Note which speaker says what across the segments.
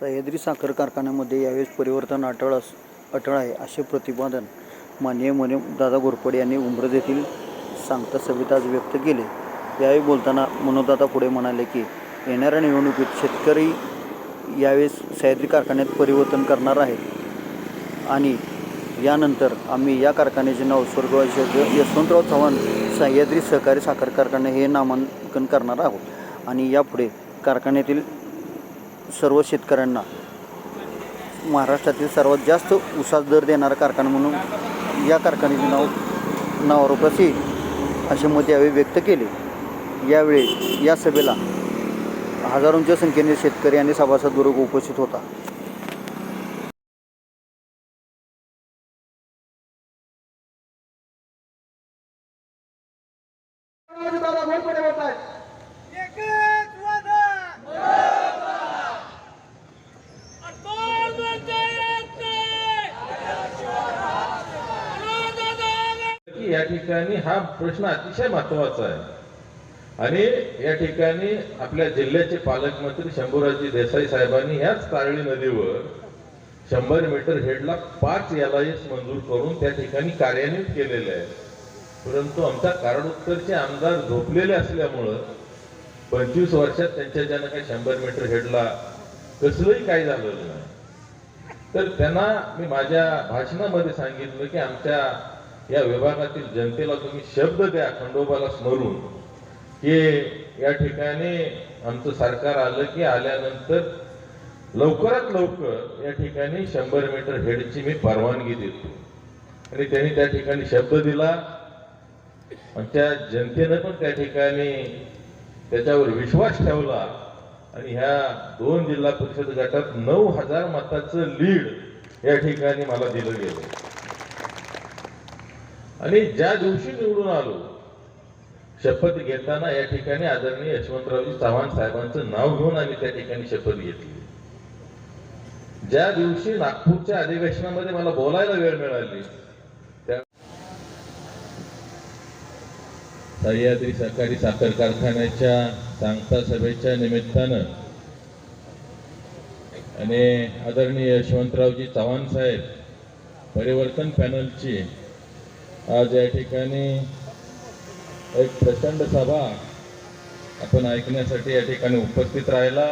Speaker 1: सह्याद्री साखर कारखान्यामध्ये यावेळेस परिवर्तन अटळ अस अटळ आहे असे प्रतिपादन माननीय मने दादा घोरपडे यांनी उमरज येथील सांगता सभेत आज व्यक्त केले. यावेळी बोलताना मनोदादा पुढे म्हणाले की येणाऱ्या निवडणुकीत शेतकरी यावेळेस सह्याद्री कारखान्यात परिवर्तन करणार आहेत. आणि यानंतर आम्ही या कारखान्याचे नाव स्वर्गवासी यशवंतराव चव्हाण सह्याद्री सहकारी साखर कारखाने हे नामांकन करणार आहोत. आणि यापुढे कारखान्यातील सर्व शेतकऱ्यांना महाराष्ट्रातील सर्वात जास्त उसास दर देणारा कारखाना म्हणून या कारखान्याचे नाव नावारूपास येईल असे मत यावेळी व्यक्त केले. यावेळी या सभेला हजारोंच्या संख्येने शेतकरी आणि सभासद वर्ग उपस्थित होता
Speaker 2: दादा घोरपडे बोलत आहेत
Speaker 3: एकच वादा अटळ म्हणता येत नाही दादा
Speaker 4: की या ठिकाणी हा प्रश्न अतिशय महत्त्वाचा आहे. आणि या ठिकाणी आपल्या जिल्ह्याचे पालकमंत्री शंभूराजी देसाई साहेबांनी ह्याच कारळी नदीवर शंभर मीटर हेडला पाच याला मंजूर करून त्या ठिकाणी कार्यान्वित केलेले आहे. परंतु आमच्या कराड उत्तरचे आमदार झोपलेले असल्यामुळं पंचवीस वर्षात त्यांच्या ज्यानं काही शंभर मीटर हेडला कसलंही काही झालेलं नाही. तर त्यांना मी माझ्या भाषणामध्ये सांगितलं की आमच्या या विभागातील जनतेला तुम्ही शब्द द्या खंडोबाला स्मरून. की या ठिकाणी आमचं सरकार आलं की आल्यानंतर लवकरात लवकर या ठिकाणी शंभर मीटर हेडची मी परवानगी देतो. आणि त्यांनी त्या ठिकाणी शब्द दिला. आणि त्या जनतेनं पण त्या ठिकाणी त्याच्यावर विश्वास ठेवला. आणि ह्या दोन जिल्हा परिषद गटात नऊ हजार मताचं लीड या ठिकाणी मला दिलं गेलं. आणि ज्या दिवशी निवडून आलो शपथ घेताना या ठिकाणी आदरणीय यशवंतरावजी चव्हाण साहेबांचं नाव घेऊन आम्ही त्या ठिकाणी शपथ घेतली. ज्या दिवशी नागपूरच्या अधिवेशनामध्ये मला बोलायला वेळ मिळाली त्या सह्याद्री सहकारी साखर कारखान्याच्या सांगता सभेच्या निमित्तानं आणि आदरणीय यशवंतरावजी चव्हाण साहेब परिवर्तन पॅनलची आज या ठिकाणी एक प्रचंड सभा आपण ऐकण्यासाठी या ठिकाणी उपस्थित राहिला.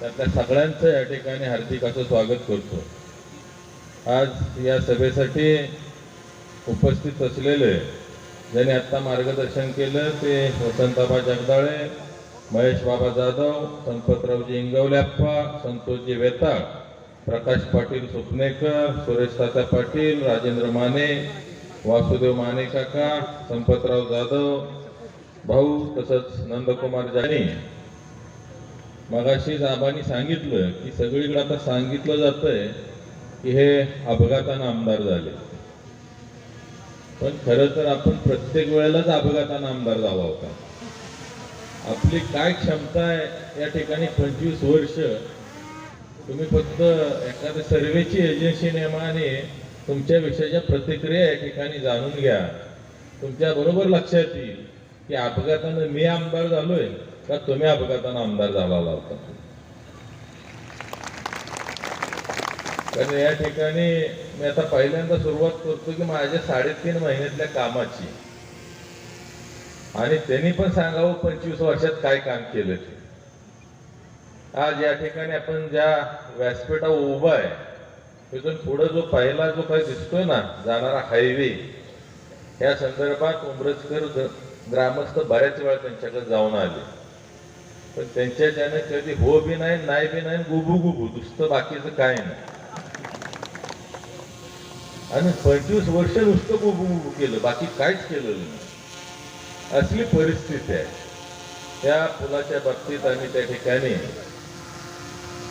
Speaker 4: त्यातल्या सगळ्यांचं या ठिकाणी हार्दिक असं स्वागत करतो. आज या सभेसाठी उपस्थित असलेले ज्यांनी आत्ता मार्गदर्शन केलं ते वसंताबा जगदाळे महेश बाबा जाधव संपतरावजी इंगवल्याप्पा संतोषजी वेताळ प्रकाश पाटील सुपनेकर सुरेश तात्या पाटील राजेंद्र माने वासुदेव माने काका संपतराव जाधव भाऊ तसंच नंदकुमार जानी. मगाशी आबांनी सांगितलं की सगळीकडे आता सांगितलं जातंय की हे अपघातानं आमदार झाले. पण खरं तर आपण प्रत्येक वेळेलाच अपघातानं आमदार झाला होता. आपली काय क्षमता आहे या ठिकाणी पंचवीस वर्ष तुम्ही फक्त एखाद्या सर्वेची एजन्सी नेमाने तुमच्या विषयाच्या प्रतिक्रिया या ठिकाणी जाणून घ्या. तुमच्या बरोबर लक्षात येईल की अपघातानं मी आमदार झालोय का तुम्ही अपघातानं आमदार झाला होता? कारण या ठिकाणी मी आता पहिल्यांदा सुरुवात करतो की माझ्या साडेतीन महिन्यातल्या कामाची. आणि त्यांनी पण सांगावं पंचवीस वर्षात काय काम केलं ते. आज या ठिकाणी आपण ज्या व्यासपीठावर उभा आहे तिथून पुढं जो पहिला जो काही दिसतोय ना जाणारा हायवे या संदर्भात उमरजकर ग्रामस्थ बऱ्याच वेळा त्यांच्याकडे जाऊन आले. पण त्यांच्या त्याने कधी हो बी नाही नाही बी नाही गुबू गुबू नुसतं बाकीचं काय नाही. आणि पंचवीस वर्ष नुसतं गुबू गुबू केलं बाकी काहीच केलेलं नाही. असली परिस्थिती आहे. त्या पुलाच्या बाबतीत आम्ही त्या ठिकाणी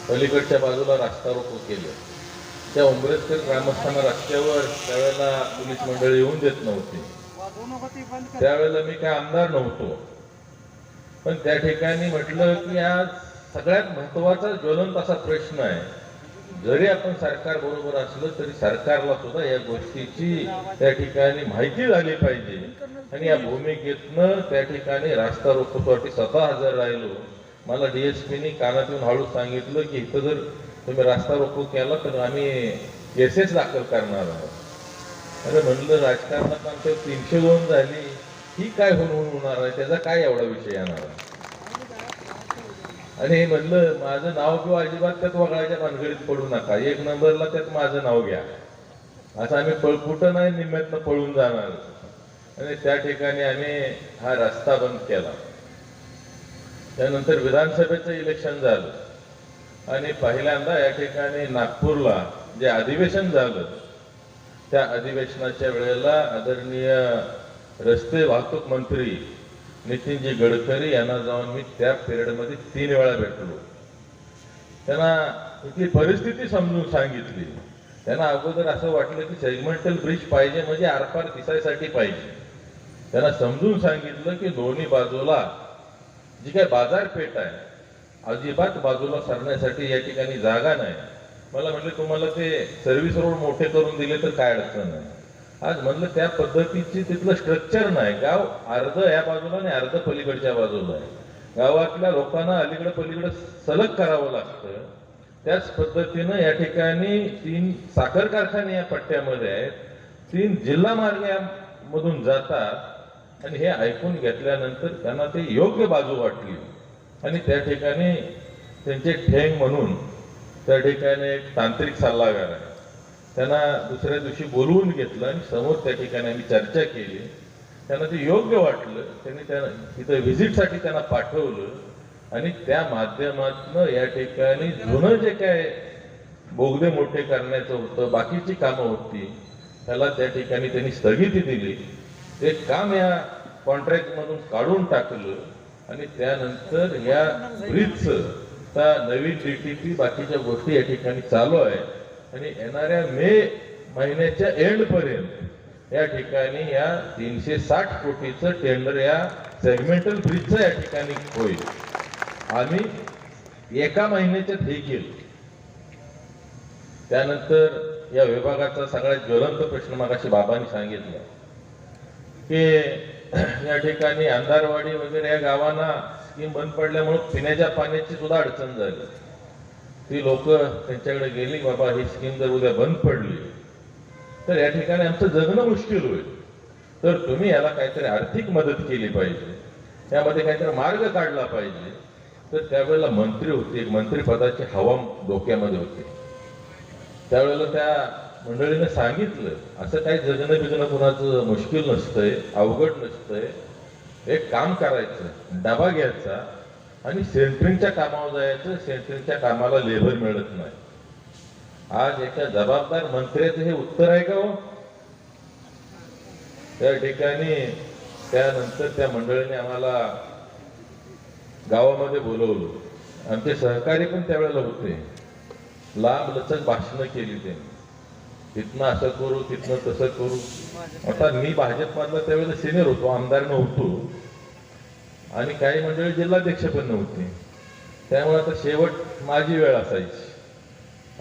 Speaker 4: पलीकडच्या बाजूला रस्ता रोको केलं. त्या उंबरेजकर ग्रामस्थांना रस्त्यावर त्यावेळेला पोलीस मंडळी येऊन देत नव्हती. त्यावेळेला मी काय आमदार नव्हतो. पण त्या ठिकाणी म्हटलं की आज सगळ्यात महत्त्वाचा ज्वलंत असा प्रश्न आहे. जरी आपण सरकार बरोबर असलं तरी सरकारला सुद्धा या गोष्टीची त्या ठिकाणी माहिती झाली पाहिजे. आणि या भूमिकेतनं त्या ठिकाणी रास्ता रोकोसाठी स्वतः हजर राहिलो. मला डीएसपीनी कानातून हळू सांगितलं की इथं जर तुम्ही रास्ता रोको केला तर आम्ही केसेस दाखल करणार आहोत. अरे म्हणलं राजकारणात आमच्या तीनशे दोन झाली ही काय होऊन होणार आहे? त्याचा काय एवढा विषय येणार आहे? आणि म्हणलं माझं नाव किंवा अजिबात त्यात वगळायच्या भानगडीत पडू नका. एक नंबरला त्यात माझं नाव घ्या. असं आम्ही पळ कुठं नाही निम्म्यातनं पळून जाणार. आणि त्या ठिकाणी आम्ही हा रस्ता बंद केला. त्यानंतर विधानसभेचं इलेक्शन झालं. आणि पहिल्यांदा या ठिकाणी नागपूरला जे अधिवेशन झालं त्या अधिवेशनाच्या वेळेला आदरणीय रस्ते वाहतूक मंत्री नितीनजी गडकरी यांना जाऊन मी त्या पिरियडमध्ये तीन वेळा भेटलो. त्यांना इथली परिस्थिती समजून सांगितली. त्यांना अगोदर असं वाटलं की सेगमेंटल ब्रिज पाहिजे म्हणजे आरपार दिसायसाठी पाहिजे. त्यांना समजून सांगितलं की दोन्ही बाजूला जी काय बाजारपेठ आहे अजिबात बाजूला सरण्यासाठी या ठिकाणी जागा नाही. मला म्हटलं तुम्हाला ते सर्व्हिस रोड मोठे करून दिले तर काय अडचण नाही आज म्हणलं त्या पद्धतीची तिथलं स्ट्रक्चर नाही. गाव अर्ध या बाजूला आणि अर्ध पलीकडच्या बाजूला आहे. गावातल्या लोकांना अलीकडे पलीकडे सलग करावं लागतं. त्याच पद्धतीनं या ठिकाणी तीन साखर कारखाने या पट्ट्यामध्ये आहेत. तीन जिल्हा मार्ग यामधून जातात. आणि हे ऐकून घेतल्यानंतर त्यांना ते योग्य बाजू वाटली. आणि त्या ठिकाणी त्यांचे ठेंग म्हणून त्या ठिकाणी एक तांत्रिक सल्लागार आहे. त्यांना दुसऱ्या दिवशी बोलवून घेतलं आणि समोर त्या ठिकाणी आम्ही चर्चा केली. त्यांना ते योग्य वाटलं. त्यांनी त्यांना तिथं व्हिजिटसाठी त्यांना पाठवलं. आणि त्या माध्यमातनं या ठिकाणी जुनं जे काय बोगदे मोठे करण्याचं होतं बाकीची कामं होती त्याला त्या ठिकाणी त्यांनी स्थगिती दिली. ते काम या कॉन्ट्रॅक्टमधून काढून टाकलं. आणि त्यानंतर या ब्रिजचं त्या नवीन डीटीपी बाकीच्या गोष्टी या ठिकाणी चालू आहे. आणि येणाऱ्या मे महिन्याच्या एंड पर्यंत या ठिकाणी या तीनशे साठ कोटीचं टेंडर या सेगमेंटल ब्रिजचं या ठिकाणी होईल. आम्ही एका महिन्याच्यात हे केलं त्यानंतर या विभागाचा सगळ्यात ज्वलंत प्रश्न मागाशी बाबांनी सांगितला की या ठिकाणी अंधारवाडी वगैरे या गावांना स्कीम बंद पडल्यामुळे पिण्याच्या पाण्याची सुद्धा अडचण झाली. ती लोक त्यांच्याकडे गेली बाबा ही स्कीम जर उद्या बंद पडली तर या ठिकाणी आमचं जगणं मुश्किल होईल. तर तुम्ही याला काहीतरी आर्थिक मदत केली पाहिजे. त्यामध्ये काहीतरी मार्ग काढला पाहिजे. तर त्यावेळेला मंत्री होते मंत्री मंत्रिपदाची हवा डोक्यामध्ये होते. त्यावेळेला त्या मंडळीने सांगितलं असं काही जगणं बिगणं कुणाचं मुश्किल नसतंय अवघड नसतंय. एक काम करायचं डबा घ्यायचा आणि सेंटरिंगच्या कामावर जायचं सेंटरिंगच्या कामाला लेबर मिळत नाही. आज एका जबाबदार मंत्र्याचं हे उत्तर आहे का हो? त्या ठिकाणी त्यानंतर त्या मंडळीने आम्हाला गावामध्ये बोलवलं. आमचे सहकारी पण त्यावेळेला होते. लांब लचक भाषणं केली त्यांनी. तिथनं असं करू तिथनं तसं करू. आता मी भाजपमधला त्यावेळेला सिनियर होतो आमदार नव्हतो आणि काही मंडळी जिल्हाध्यक्ष पण नव्हते. त्यामुळे आता शेवट माझी वेळ असायची.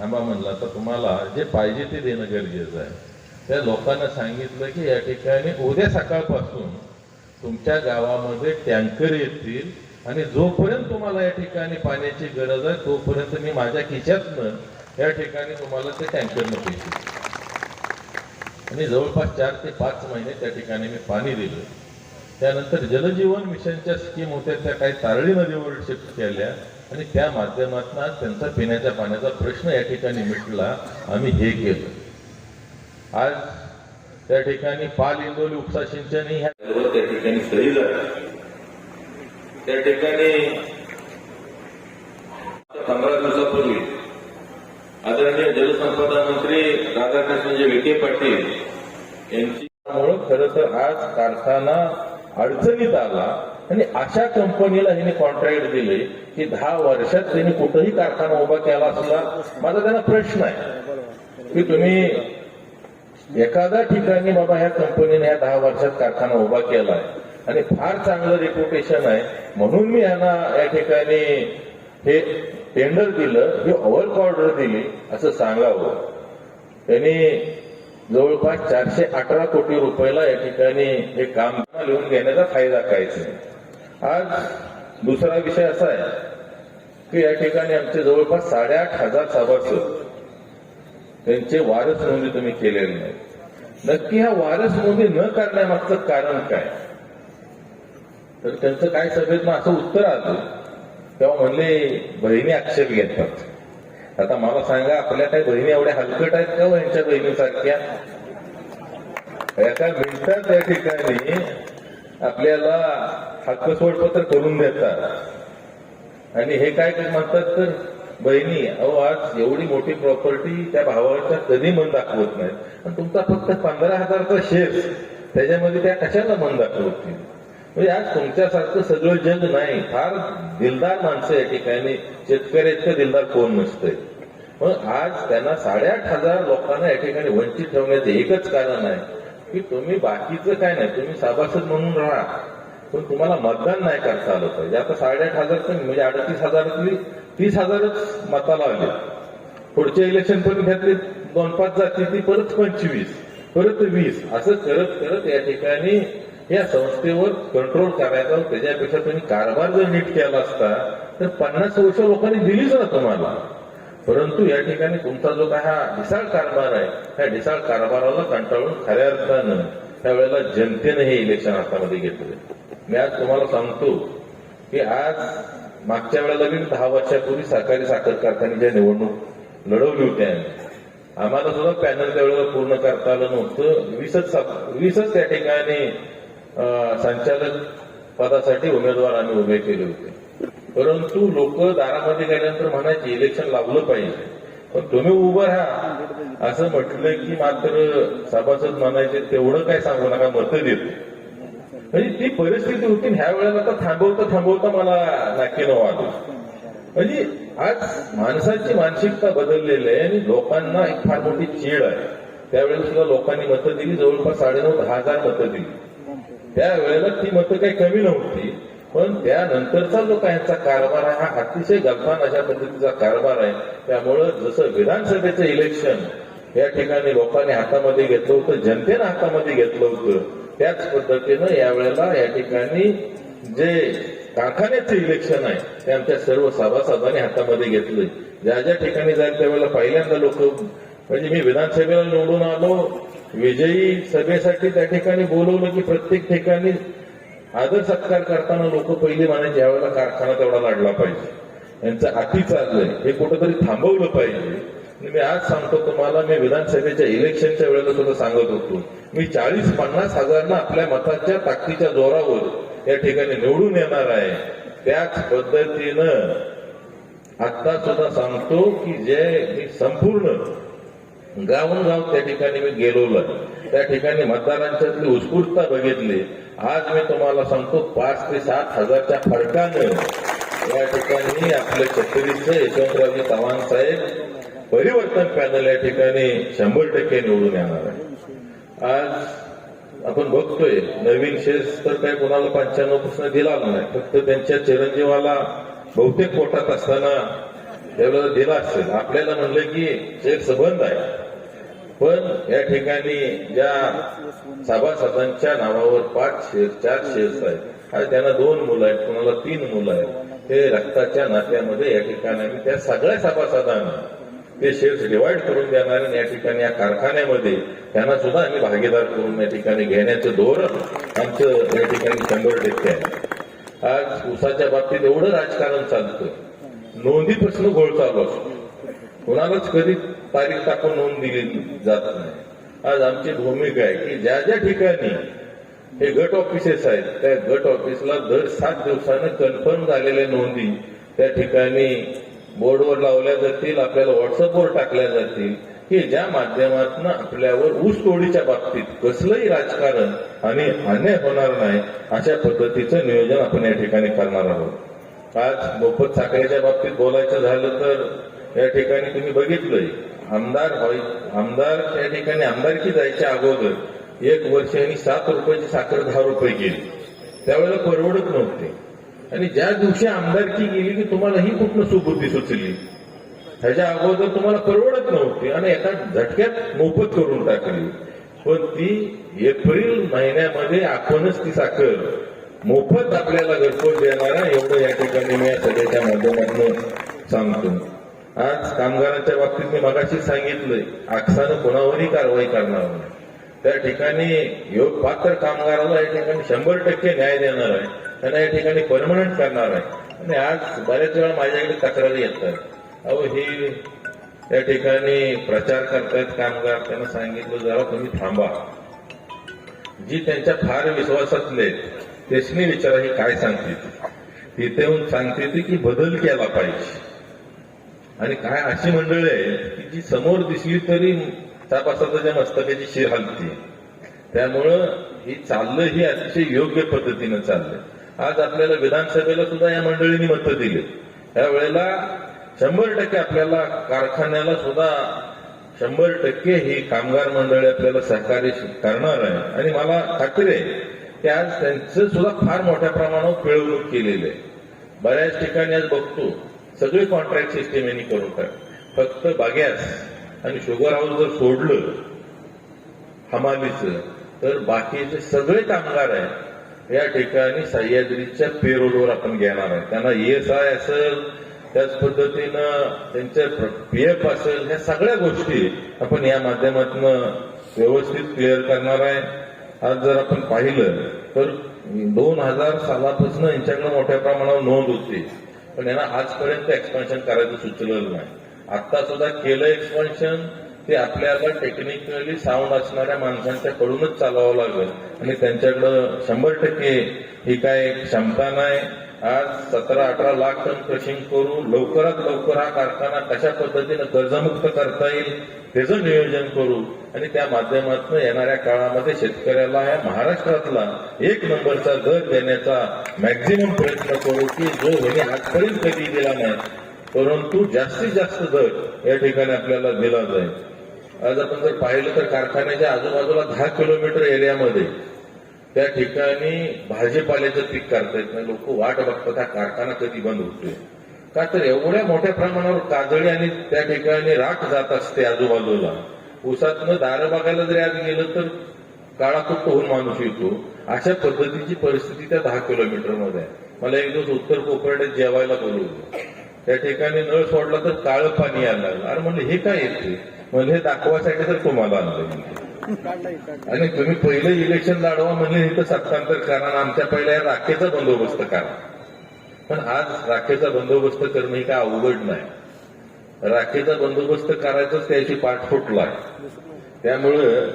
Speaker 4: आंबा म्हणलं आता तुम्हाला जे पाहिजे ते देणं गरजेचं आहे. त्या लोकांना सांगितलं की या ठिकाणी उद्या सकाळपासून तुमच्या गावामध्ये टँकर येतील आणि जोपर्यंत तुम्हाला या ठिकाणी पाण्याची गरज आहे तोपर्यंत मी माझ्या खिशातनं या ठिकाणी तुम्हाला ते टँकरनं पैसे आणि जवळपास चार ते पाच महिने त्या ठिकाणी मी पाणी दिलं. त्यानंतर जलजीवन मिशनच्या स्कीम होत्या त्या काही तारळी नदीवर शिफ्ट केल्या आणि त्या माध्यमातून त्यांचा पिण्याच्या पाण्याचा प्रश्न या ठिकाणी मिटला. आम्ही हे केलं. आज त्या ठिकाणी पाल इंदोली उपसा सिंचन ह्या त्या ठिकाणी सही झाल्या त्या ठिकाणी पंधरा दिवसापूर्वी आदरणीय जलसंपदा मंत्री राधाकृष्णजी विखे पाटील यांच्यामुळं खरं तर आज कारखाना अडचणीत आला आणि अशा कंपनीला हिने कॉन्ट्रॅक्ट दिले की दहा वर्षात त्यांनी कुठंही कारखाना उभा केला असला माझा त्यांना प्रश्न आहे की तुम्ही एखाद्या ठिकाणी बाबा ह्या कंपनीने ह्या दहा वर्षात कारखाना उभा केलाय आणि फार चांगलं रेप्युटेशन आहे म्हणून मी यांना या ठिकाणी हे टेंडर दिलं की वर्क ऑर्डर दिली असं सांगावं. त्यांनी जवळपास चारशे अठरा कोटी रुपयाला या ठिकाणी हे काम लिहून घेण्याचा फायदा कायच नाही. आज दुसरा विषय असा आहे की या ठिकाणी आमचे जवळपास साडेआठ हजार सभासद त्यांचे वारस नोंदी तुम्ही केलेले नाही. नक्की ह्या वारस नोंदी न करण्यामागचं कारण काय? तर त्यांचं काय सभेत असं उत्तर आलं तेव्हा म्हणले बहिणी आक्षेप घेतात आता मला सांगा आपल्या काही बहिणी एवढ्या हलकट आहेत का हो यांच्या बहिणीसारख्या? एका मिनिटात त्या ठिकाणी आपल्याला हक्क सोडपत्र करून देतात. आणि हे काय म्हणतात तर बहिणी अहो आज एवढी मोठी प्रॉपर्टी त्या भावाच्या कधी मन दाखवत नाही आणि तुमचा फक्त पंधरा हजारचा शेअर त्याच्यामध्ये त्या कशाला मन दाखवतील हो म्हणजे आज तुमच्यासारखं सगळं जग नाही. फार दिलदार माणसं या ठिकाणी शेतकरी इतकं दिलदार कोण नसतंय? मग आज त्यांना साडेआठ हजार लोकांना या ठिकाणी वंचित ठेवण्याचं एकच कारण आहे की तुम्ही बाकीचं काय नाही. तुम्ही सभासद म्हणून राहा. पण तुम्हाला मतदान नाही करता आलं पाहिजे. आता साडेआठ हजार म्हणजे अडतीस हजारातली तीस हजारच मताला आले पुढचे इलेक्शन पण घेतले. दोन पाच जाती ती परत पंचवीस परत वीस. असं करत करत या ठिकाणी या संस्थेवर कंट्रोल करायचा त्याच्यापेक्षा तुम्ही कारभार जर नीट केला असता तर पन्नास वर्ष लोकांनी दिलीच ना तुम्हाला. परंतु या ठिकाणी तुमचा जो काय हा ढिसाळ कारभार आहे त्या ढिसाळ कारभाराला कंटाळून खऱ्या अर्थानं त्यावेळेला जनतेने हे इलेक्शन हातामध्ये घेतलं. मी आज तुम्हाला सांगतो की आज मागच्या वेळेला मी दहा वर्षापूर्वी सहकारी साखर कारखान्याच्या निवडणूक लढवली होती आम्ही. आम्हाला सुद्धा पॅनल त्यावेळेला पूर्ण करता आलं नव्हतं. वीसच वीसच त्या ठिकाणी संचालक पदासाठी उमेदवार आम्ही उभे केले होते. परंतु लोक दारामध्ये गेल्यानंतर म्हणायचे इलेक्शन लावलं पाहिजे. पण तुम्ही उभं राहा. असं म्हटलं की मात्र सभासद म्हणायचे तेवढं काय सांगू नका मतं देतो. म्हणजे ती परिस्थिती होती ह्या वेळेला आता थांबवता थांबवता मला नाकीनं वाटलं म्हणजे आज माणसाची मानसिकता बदललेली आहे आणि लोकांना एक फार मोठी चीड आहे. त्यावेळेला सुद्धा लोकांनी मतं दिली जवळपास साडेनऊ दहा हजार मतं दिली. त्यावेळेला ती मतं काही कमी नव्हती. पण त्यानंतरचा जो काय यांचा कारभार आहे हा अतिशय गलफान अशा पद्धतीचा कारभार आहे. त्यामुळं जसं विधानसभेचं इलेक्शन या ठिकाणी लोकांनी हातामध्ये घेतलं होतं जनतेनं हातामध्ये घेतलं होतं त्याच पद्धतीनं यावेळेला या ठिकाणी जे कारखान्याचं इलेक्शन आहे ते आमच्या सर्व सभासदांनी हातामध्ये घेतलंय ज्या ज्या ठिकाणी जाईल त्यावेळेला पहिल्यांदा लोक म्हणजे मी विधानसभेला निवडून आलो विजयी सभेसाठी त्या ठिकाणी बोलवलं की प्रत्येक ठिकाणी आदर सत्कार करताना लोक पहिले म्हणायचे यावेळेला कारखाना तेवढा लढला पाहिजे. यांचं अति चाललंय. हे कुठंतरी थांबवलं पाहिजे. मी आज सांगतो तुम्हाला मी विधानसभेच्या इलेक्शनच्या वेळेला सुद्धा सांगत होतो. मी चाळीस पन्नास हजारना आपल्या मताच्या ताकदीच्या जोरावर या ठिकाणी निवडून येणार आहे. त्याच पद्धतीनं आता सुद्धा सांगतो की जे मी संपूर्ण गावून गाव त्या ठिकाणी मी गेलो त्या ठिकाणी मतदारांच्यातली उत्स्फूर्तता बघितली. आज मी तुम्हाला सांगतो पाच ते सात हजारच्या फरकाने या ठिकाणी आपले छत्तीसचे यशवंतरावजी चव्हाण साहेब परिवर्तन पॅनल या ठिकाणी शंभर टक्के निवडून येणार आहे. आज आपण बघतोय नवीन शेस तर काही कोणाला पंच्याण्णवपासून दिला नाही. फक्त त्यांच्या चिरंजीवाला बहुतेक पोटात असताना त्यावेळेला दिला असेल. आपल्याला म्हणलं की शेअर्स बंद आहे. पण या ठिकाणी ज्या सभासदांच्या नावावर पाच शेअर चार शेअर्स आहेत आणि त्यांना दोन मुलं आहेत कोणाला तीन मुलं आहेत ते रक्ताच्या नात्यामध्ये या ठिकाणी आम्ही त्या सगळ्या सभासदांना ते शेअर्स डिवाइड करून देणार आणि या ठिकाणी या कारखान्यामध्ये त्यांना सुद्धा आम्ही भागीदार करून या ठिकाणी घेण्याचं धोरण आमचं या ठिकाणी शंभर टक्के आहे. आज उसाच्या बाबतीत एवढं राजकारण चालतं. नोंदीपासून घोळ चालू असतो. कुणालाच कधी तारीख टाकून नोंद दिली जात नाही. आज आमची भूमिका आहे की ज्या ज्या ठिकाणी हे गट ऑफिसेस आहेत त्या गट ऑफिसला दर सात दिवसानं कन्फर्म झालेल्या नोंदी त्या ठिकाणी बोर्डवर लावल्या जातील आपल्याला व्हॉट्सअपवर टाकल्या जातील की ज्या माध्यमातून आपल्यावर ऊस तोडीच्या बाबतीत कसलंही राजकारण आणि अन्याय होणार नाही अशा पद्धतीचं नियोजन आपण या ठिकाणी करणार आहोत. आज मोफत साखरेच्या बाबतीत बोलायचं झालं तर या ठिकाणी तुम्ही बघितलंय आमदार व्हाय आमदार त्या ठिकाणी आमदारकी जायच्या अगोदर एक वर्षांनी सात रुपयाची साखर दहा रुपये गेली. त्यावेळेला परवडत नव्हते. आणि ज्या दिवशी आमदारकी गेली की तुम्हाला ही कुठनं सुबुद्धी सुचली? ह्याच्या अगोदर तुम्हाला परवडत नव्हती आणि एका झटक्यात मोफत करून टाकली. पण ती एप्रिल महिन्यामध्ये आपणच ती साखर मोफत आपल्याला घरपोच देणार एवढं या ठिकाणी मी या सगळ्याच्या माध्यमातून सांगतो. आज कामगारांच्या बाबतीत मी मगाशी सांगितलंय आकसानं कोणावरही कारवाई करणार नाही. त्या ठिकाणी योग पात्र कामगाराला या ठिकाणी शंभर टक्के न्याय देणार आहे त्यांना या ठिकाणी परमनंट करणार आहे. आणि आज बऱ्याच वेळा माझ्याकडे तक्रारी येतात. अहो हे या ठिकाणी प्रचार करतायत कामगार त्यांना सांगितलं जरा तुम्ही थांबा. जी त्यांच्या फार विश्वासातले त्यासनी विचारा हे काय सांगते तिथे येऊन सांगते ती की बदल केला पाहिजे. आणि काय अशी मंडळी आहेत की जी समोर दिसली तरी सापासाच्या मस्तकाची शिर हलते. त्यामुळं हे चाललं ही अतिशय योग्य पद्धतीनं चाललंय. आज आपल्याला विधानसभेला सुद्धा या मंडळींनी मतं दिले त्यावेळेला शंभर टक्के आपल्याला कारखान्याला सुद्धा शंभर टक्के ही कामगार मंडळी आपल्याला सहकार्य करणार आहे. आणि मला खात्री आहे की आज त्यांचं सुद्धा फार मोठ्या प्रमाणावर पिळवणूक केलेली आहे. बऱ्याच ठिकाणी आज बघतो सगळे कॉन्ट्रॅक्ट सिस्टीम यांनी करून टाक फक्त बाग्यास आणि शुगर हाऊस जर सोडलं हमालीचं तर बाकीचे सगळे कामगार आहेत. या ठिकाणी सह्याद्रीच्या पेरोलवर आपण घेणार आहे. त्यांना ईएसआय असेल त्याच पद्धतीनं त्यांच्या पीएफ असेल ह्या सगळ्या गोष्टी आपण या माध्यमातून व्यवस्थित क्लिअर करणार आहे. आज जर आपण पाहिलं तर दोन हजार सालापासून यांच्याकडे मोठ्या प्रमाणावर नोंद होती. पण यांना आजपर्यंत एक्सपान्शन करायचं सुचलेलं नाही. आता सुद्धा केलं एक्सपान्शन ते आपल्याला टेक्निकली साऊंड असणाऱ्या माणसांच्या कडूनच चालवावं लागेल. आणि त्यांच्याकडं शंभर टक्के ही काय क्षमता नाही. आज सतरा अठरा लाख टन क्रशिंग करू लवकरात लवकर हा कारखाना कशा पद्धतीनं कर्जमुक्त करता येईल त्याचं नियोजन करू आणि त्या माध्यमातून येणाऱ्या काळामध्ये शेतकऱ्याला या महाराष्ट्रातला एक नंबरचा दर देण्याचा मॅक्झिमम प्रयत्न करू की जो म्हणजे आजपर्यंत कधी दिला नाही परंतु जास्तीत जास्त दर या ठिकाणी आपल्याला दिला जाईल. आज आपण जर पाहिलं तर कारखान्याच्या आजूबाजूला दहा किलोमीटर एरियामध्ये त्या ठिकाणी भाजीपाल्याचं पीक काढता येत नाही. लोक वाट बघतात हा कारखाना कधी बंद होतोय? का तर एवढ्या मोठ्या प्रमाणावर काजळी आणि त्या ठिकाणी राख जात असते आजूबाजूला. ऊसातनं दारं बघायला जरी आज गेलं तर काळाकुट्ट होऊन माणूस येतो. अशा पद्धतीची परिस्थिती त्या दहा किलोमीटरमध्ये आहे. मला एक दिवस उत्तर कोकणात जेवायला बोलवलं. त्या ठिकाणी नळ सोडला तर काळं पाणी यायला लागलं अरे म्हणलं हे काय येते म्हणजे हे दाखवासाठी तर तुम्हाला आणलं आणि तुम्ही पहिलं इलेक्शन लढवा म्हणजे इथं सत्तांतर करा आमच्या पहिल्या राखेचा बंदोबस्त करा. पण आज राखेचा बंदोबस्त करणं हे काय अवघड नाही. राखेचा बंदोबस्त करायचाच त्याची पाठ फुटला. त्यामुळं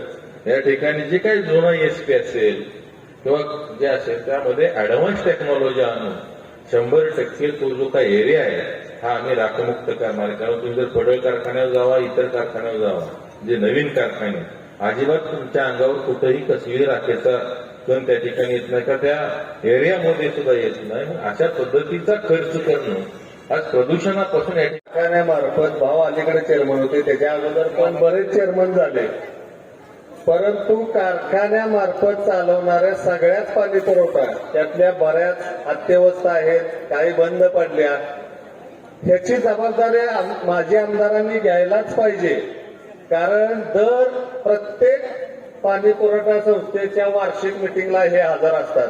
Speaker 4: या ठिकाणी जे काही जुना एसपी असेल किंवा जे असेल त्यामध्ये ऍडव्हान्स टेक्नॉलॉजी आणून शंभर टक्के तो जो काही एरिया आहे हा आम्ही राखमुक्त करणार आहे. कारण तुम्ही जर पडळ कारखान्यावर जावा इतर कारखान्यावर जावा जे नवीन कारखाने अजिबात तुमच्या अंगावर कुठेही कसलीही राखेचा पण त्या ठिकाणी येत नाही का त्या एरियामध्ये सुद्धा येत नाही. अशा पद्धतीचा खर्च करणं आज प्रदूषणापासून या
Speaker 2: ठिकाण्यामार्फत भाव अलीकडे चेअरमन होते त्याच्या अगोदर पण बरेच चेअरमन झाले. परंतु कारखान्यामार्फत चालवणाऱ्या सगळ्याच पाणी पुरवठा त्यातल्या बऱ्याच अत्यवस्था आहेत काही बंद पडल्या. ह्याची जबाबदारी माझी माजी आमदारांनी घ्यायलाच पाहिजे. कारण दर प्रत्येक पाणी पुरवठा संस्थेच्या वार्षिक मिटिंगला हे हजर असतात.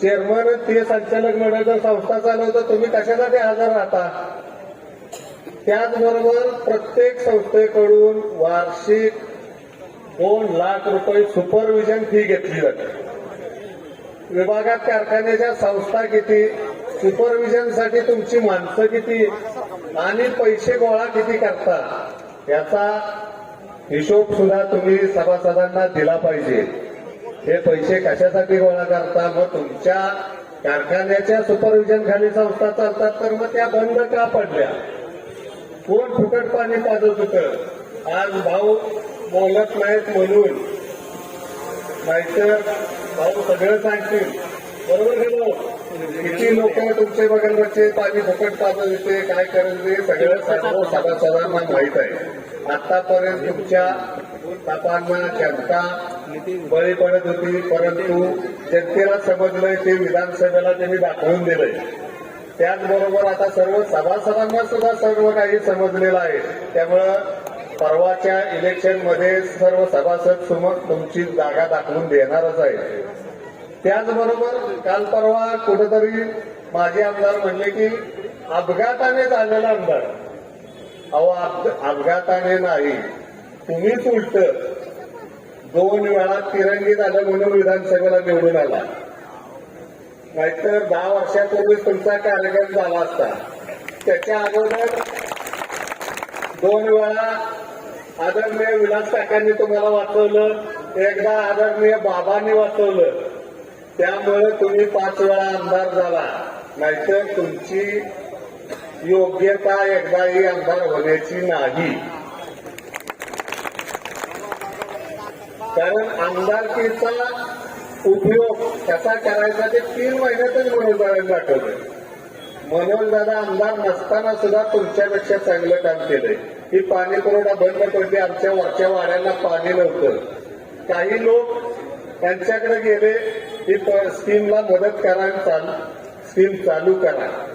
Speaker 2: चेअरमन ते संचालक मंडळ जर संस्था चालवतं तुम्ही कशासाठी हजर राहता? त्याचबरोबर प्रत्येक संस्थेकडून वार्षिक दोन लाख रुपये सुपरविजन फी घेतली जाते. विभागात कारखान्याच्या संस्था किती सुपरविजनसाठी तुमची माणसं किती आणि पैसे गोळा किती करता? याचा हिशोब सुद्धा तुम्ही सभासदांना दिला पाहिजे. हे पैसे कशासाठी गोळा करता? मग तुमच्या कारखान्याच्या सुपरविजन खाली संस्था चालतात तर मग त्या बंद का पडल्या? कोण फुकट पाणी पाजत होतं आज भाऊ बोलत नाहीत म्हणून. नाहीतर भाऊ सगळं सांगतील. बरोबर गेलो किती लोक तुमचे बगलवरचे पाणी फुकट पाजत होते काय करत सगळं सर्व सभासदांना माहीत आहे. आतापर्यंत तुमच्या तापांना जनता बळी पडत होती परंतु जनतेला समजलंय ते विधानसभेला त्यांनी दाखवून दिलंय. त्याचबरोबर आता सर्व सभासदांना सुद्धा सर्व काही समजलेलं आहे. त्यामुळं परवाच्या इलेक्शनमध्ये सर्व सभासद समोर तुमची जागा दाखवून देणारच आहे त्याचबरोबर काल परवा कुठेतरी माझे आमदार म्हणले की अपघाताने झालेला आमदार. अहो अपघाताने नाही. तुम्हीच उलट दोन वेळा तिरंगी झालं म्हणून विधानसभेला निवडून आला. नाहीतर दहा वर्षापूर्वीच तुमचा कार्यक्रम झाला असता. त्याच्या अगोदर दोन वेळा आदरणीय विलास काकांनी तुम्हाला वाचवलं एकदा आदरणीय बाबांनी वाचवलं. त्यामुळे तुम्ही पाच वेळा आमदार झाला. नाहीतर तुमची योग्यता एकदाही आमदार होण्याची नाही. कारण आमदारकीचा उपयोग कसा करायचा ते तीन महिन्यातच मनोजदारांनी दाखवलं मनोजदादा आमदार नसताना सुद्धा तुमच्यापेक्षा चांगलं काम केलंय. ही पाणी पुरवठा बंद पडली आमच्या वरच्या वाड्यांना पाणी नव्हतं. काही लोक त्यांच्याकडे गेले ही स्कीमला मदत करा चालू स्कीम चालू करा.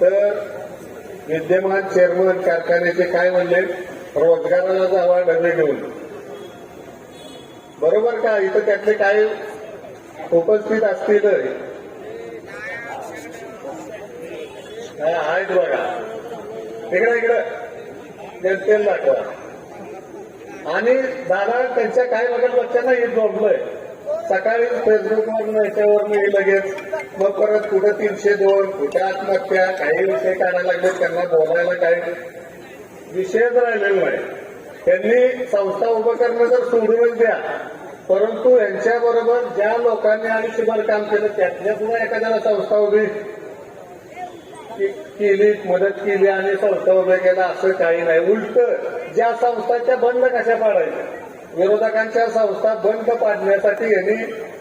Speaker 2: तर विद्यमान चेअरमन कारखान्याचे काय म्हणले? रोजगाराला जावा डबे घेऊन. बरोबर का? इथं त्यातले काय उपस्थित असतील? हा, आहेत बघा. इकडं इकडं. जनतेला दाखवा. आणि दादा त्यांच्या काय बघत बच्चांना हे जोडलंय. सकाळी फेसबुकवरून याच्यावर लगेच. मग परत कुठं तीनशे दोन कुठं आत्महत्या काही विषय काढायला लागले त्यांना बोलायला काही विषयच राहिलेला नाही त्यांनी संस्था उभं करणं तर सोडूनच द्या. परंतु यांच्या बरोबर ज्या लोकांनी आयुष्यभर काम केलं त्यातल्या सुद्धा एखाद्याला संस्था उभी केली मदत केली आणि संस्था उभ्या केल्या असं काही नाही. उलट ज्या संस्थाच्या बंद कशा पाडायच्या? विरोधकांच्या संस्था बंद पाडण्यासाठी यांनी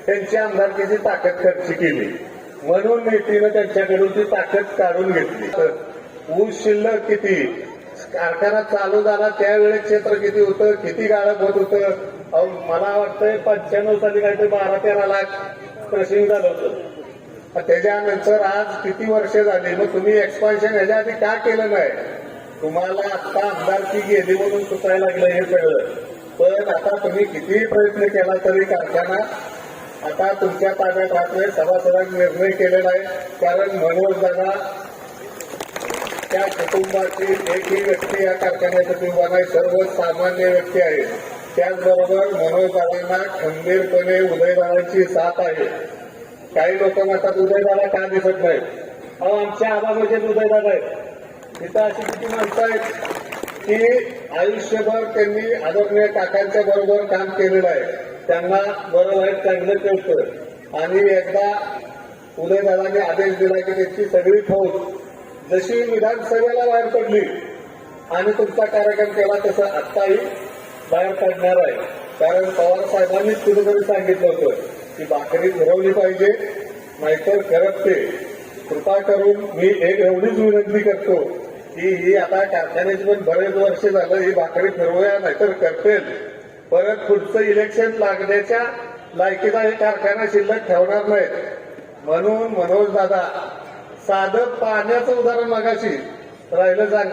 Speaker 2: त्यांची आमदारकीची ताकद खर्च केली. म्हणून नेतीनं त्यांच्याकडून ती ताकद काढून घेतली. तर ऊस शिल्लक किती? कारखाना चालू झाला त्यावेळेस क्षेत्र किती होतं? किती गाळप होत होतं? अहो, मला वाटतंय पंच्याण्णव साली काहीतरी बारा तेरा लाख क्रशिंग झालं होतं. त्याच्यानंतर आज किती वर्ष झाली? मग तुम्ही एक्सपान्शन ह्याच्या आधी का केलं नाही? तुम्हाला आता आमदारकी गेली म्हणून सुचायला लागलं हे सगळं. पण आता तुम्ही कितीही प्रयत्न केला तरी कारखाना आता तुमच्या ताब्यात राहत नाही सभासदांनी निर्णय केलेला आहे. कारण मनोज दादा त्या कुटुंबाची एकही व्यक्ती या कारखान्याच्या कुटुंबाने सर्वसामान्य सर्व सामान्य व्यक्ती आहेत त्याचबरोबर मनोजदारांना खंबीरपणे उदयदारांची साथ आहे. काही लोक म्हणतात उदयदारा का दिसत नाहीत? अहो आमच्या आबा उदयदार आहेत. तिथं अशी किती माणसं आहेत? की आयुष्यभर त्यांनी आदरणीय काकांच्या बरोबर काम केलेलं आहे. त्यांना बरं वाईट चांगलं कळतं. आणि एकदा उदयदादांनी आदेश दिला की त्यांची सगळी फौज जशी विधानसभेला बाहेर पडली आणि तुमचा कार्यक्रम केला तसं आत्ताही बाहेर पडणार आहे. कारण पवार साहेबांनीच कुठेतरी सांगितलं होतं की भाकरी फिरवली पाहिजे नाहीतर करत ते कृपा करून मी एक एवढीच विनंती करतो की ही आता कारखान्याची पण बरेच वर्ष झालं ही भाकरी फिरवूया नाहीतर करतील परत पुढचं इलेक्शन लागण्याच्या लायकीचा हे कारखाना शिल्लक ठेवणार नाहीत. म्हणून मनोज दादा साधं पाण्याचं उदाहरण मागाशी. राहिलं सांग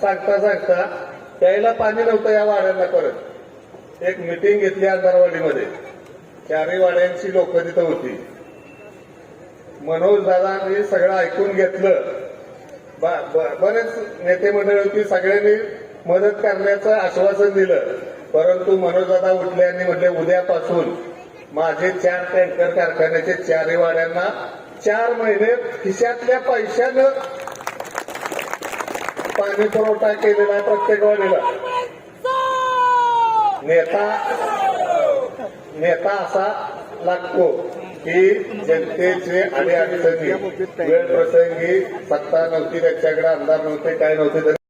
Speaker 2: सांगता सांगता प्यायला पाणी नव्हतं या वाड्यांना परत. एक मिटिंग घेतली अंधारवाडीमध्ये. चारही वाड्यांची लोक तिथं होती. मनोज दादांनी सगळं ऐकून घेतलं. बरेच नेते मंडळी सगळ्यांनी मदत करण्याचं आश्वासन दिलं. परंतु मनोजदादा उठले आणि म्हटले उद्यापासून माझे चार टँकर कारखान्याचे चारही वाड्यांना चार महिने खिशातल्या पैशानं पाणी पुरवठा केलेला आहे प्रत्येक वाडीला. नेता नेता असा लागतो. की जनतेचे आणि अडचणी वेळ प्रसंगी सत्ता नव्हती त्याच्याकडे आमदार नव्हते काय नव्हते